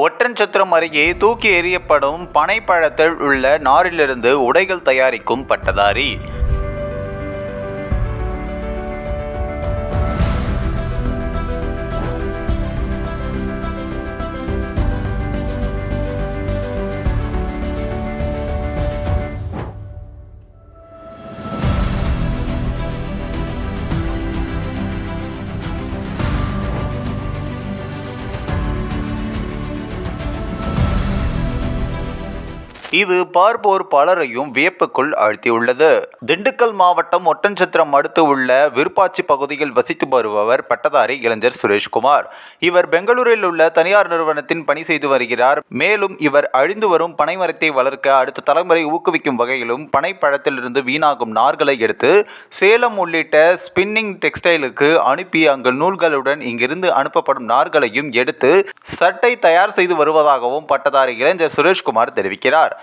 ஒற்றன்சத்திரம் அருகே தூக்கி எறியப்படும் பனைப்பழத்தில் உள்ள நாரிலிருந்து உடைகள் தயாரிக்கும் பட்டதாரி. இது பார்ப்போர் பலரையும் வியப்புக்குள் ஆழ்த்தியுள்ளது. திண்டுக்கல் மாவட்டம் ஒட்டன்சத்திரம் அடுத்து உள்ள விருப்பாச்சி பகுதியில் வசித்து வருபவர் பட்டதாரி இளைஞர் சுரேஷ்குமார். இவர் பெங்களூரில் உள்ள தனியார் நிறுவனத்தின் பணி செய்து வருகிறார். மேலும் இவர் அழிந்து வரும் பனைமரத்தை வளர்க்க அடுத்த தலைமுறை ஊக்குவிக்கும் வகையிலும் பனைப்பழத்திலிருந்து வீணாகும் நார்களை எடுத்து சேலம் உள்ளிட்ட ஸ்பின்னிங் டெக்ஸ்டைலுக்கு அனுப்பி அங்கு நூல்களுடன் இங்கிருந்து அனுப்பப்படும் நார்களையும் எடுத்து சட்டை தயார் செய்து வருவதாகவும் பட்டதாரி இளைஞர் சுரேஷ்குமார் தெரிவிக்கிறார்.